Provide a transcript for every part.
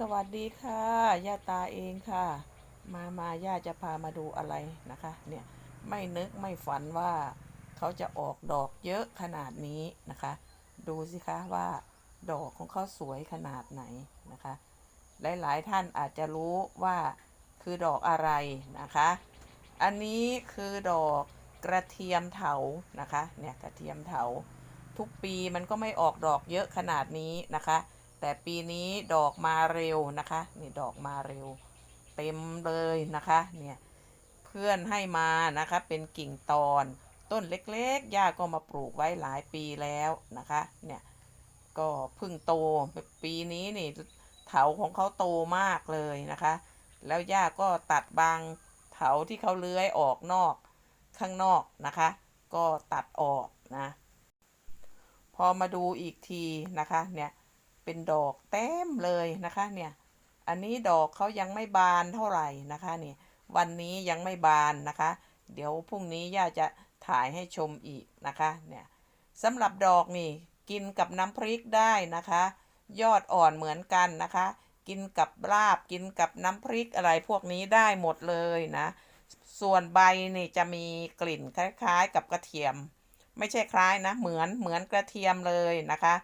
สวัสดีค่ะย่าตาเองค่ะ มามาย่าจะพามาดูอะไรนะคะ เนี่ย ไม่นึกไม่ฝันว่าเขาจะออกดอกเยอะขนาดนี้นะคะ ดูสิคะว่าดอกของเขาสวยขนาดไหนนะคะ หลายๆท่านอาจจะรู้ว่าคือดอกอะไรนะคะ อันนี้คือดอกกระเทียมเถานะคะ เนี่ยกระเทียมเถา ทุกปีมันก็ไม่ออกดอกเยอะขนาดนี้นะคะ แต่ปีนี้ดอกมาเร็วนะคะนี่ดอกมาเร็ว เต็มเลยนะคะเนี่ยเพื่อนให้มานะคะเป็นกิ่งตอนต้นเล็กๆย่าก็มาปลูกไว้หลายปีแล้วนะคะเนี่ยก็เพิ่งโตปีนี้นี่เถาของเขาโตมากเลยนะคะ แล้วย่าก็ตัดบางเถาที่เขาเลื้อยออกนอกข้างนอกนะคะ ก็ตัดออกนะ พอมาดูอีกทีนะคะเนี่ย เป็นดอกเต็มเลยนะคะเนี่ยอันนี้ดอกเขายังไม่บานเท่าไหร่นะคะเนี่ยวันนี้ยังไม่บานนะคะ เดี๋ยวพรุ่งนี้ย่าจะถ่ายให้ชมอีกนะคะเนี่ยสำหรับดอกนี่กินกับน้ำพริกได้นะคะ ยอดอ่อนเหมือนกันนะคะ กินกับลาบกินกับน้ำพริกอะไรพวกนี้ได้หมดเลยนะ ส่วนใบนี่จะมีกลิ่นคล้ายๆกับกระเทียม ไม่ใช่คล้ายนะเหมือนเหมือนกระเทียมเลยนะคะ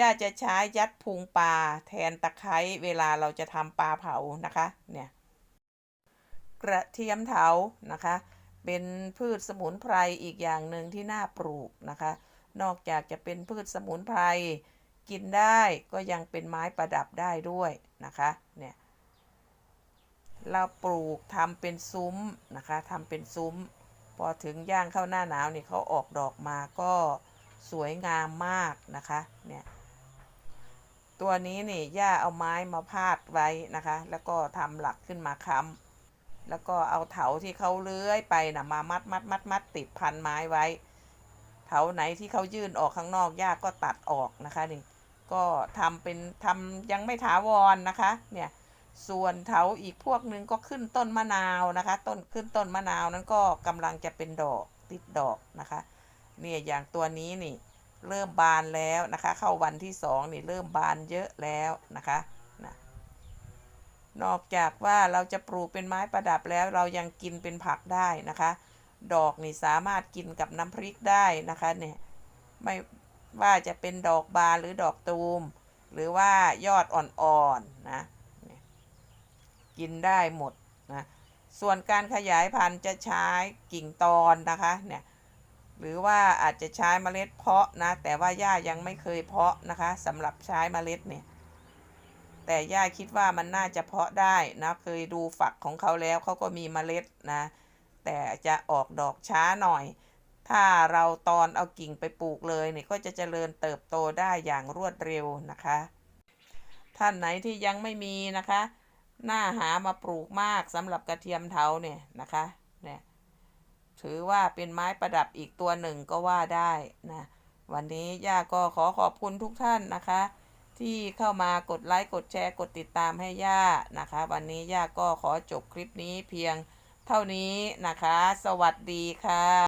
ย่าจะใช้ยัดพุงปลาแทนตะไคร้เวลาเราจะทำปลาเผานะคะ เนี่ย กระเทียมเถานะคะ เป็นพืชสมุนไพรอีกอย่างหนึ่งที่น่าปลูกนะคะ นอกจากจะเป็นพืชสมุนไพรกินได้ก็ยังเป็นไม้ประดับได้ด้วยนะคะ เนี่ย เราปลูกทำเป็นซุ้มนะคะทำเป็นซุ้ม พอถึงย่างเข้าหน้าหนาวนี่เขาออกดอกมาก็สวยงามมากนะคะ เนี่ย ตัวนี้นี่ย่าเอาไม้มาพาดไว้นะคะ แล้วก็ทำหลักขึ้นมาค้ำแล้วก็เอาเถาที่เขาเลื้อยไปนะมามัดมัดมัดมัดติดพันไม้ไว้ เถาไหนที่เขายื่นออกข้างนอกย่าก็ตัดออกนะคะนี่ก็ทำเป็นทำยังไม่ถาวรนะคะ เนี่ยส่วนเถาอีกพวกหนึ่งก็ขึ้นต้นมะนาวนะคะ ต้นขึ้นต้นมะนาวนั้นก็กำลังจะเป็นดอกติดดอกนะคะ เนี่ยอย่างตัวนี้นี่ เริ่มบานแล้วนะคะ เข้าวันที่สองนี่เริ่มบานเยอะแล้วนะคะนะนอกจากว่าเราจะปลูกเป็นไม้ประดับแล้วเรายังกินเป็นผักได้นะคะ ดอกนี่สามารถกินกับน้ำพริกได้นะคะเนี่ยไม่ว่าจะเป็นดอกบานหรือดอกตูม หรือว่ายอดอ่อนๆนะเนี่ยกินได้หมดนะส่วนการขยายพันธุ์จะใช้กิ่งตอนนะคะเนี่ย หรือว่าอาจจะใช้เมล็ดเพาะนะ แต่ว่าย่ายังไม่เคยเพาะนะคะสำหรับใช้เมล็ดเนี่ย แต่ย่าคิดว่ามันน่าจะเพาะได้นะเคยดูฝักของเขาแล้วเขาก็มีเมล็ดนะ แต่จะออกดอกช้าหน่อย ถ้าเราตอนเอากิ่งไปปลูกเลยเนี่ยก็จะเจริญเติบโตได้อย่างรวดเร็วนะคะ ท่านไหนที่ยังไม่มีนะคะน่าหามาปลูกมากสำหรับกระเทียมเทาเนี่ยนะคะเนี่ย ถือว่าเป็นไม้ประดับอีกตัวหนึ่งก็ว่าได้นะวันนี้ย่าก็ขอขอบคุณทุกท่านนะคะ ที่เข้ามากดไลค์กดแชร์กดติดตามให้ย่านะคะ วันนี้ย่าก็ขอจบคลิปนี้เพียงเท่านี้นะคะ สวัสดีค่ะ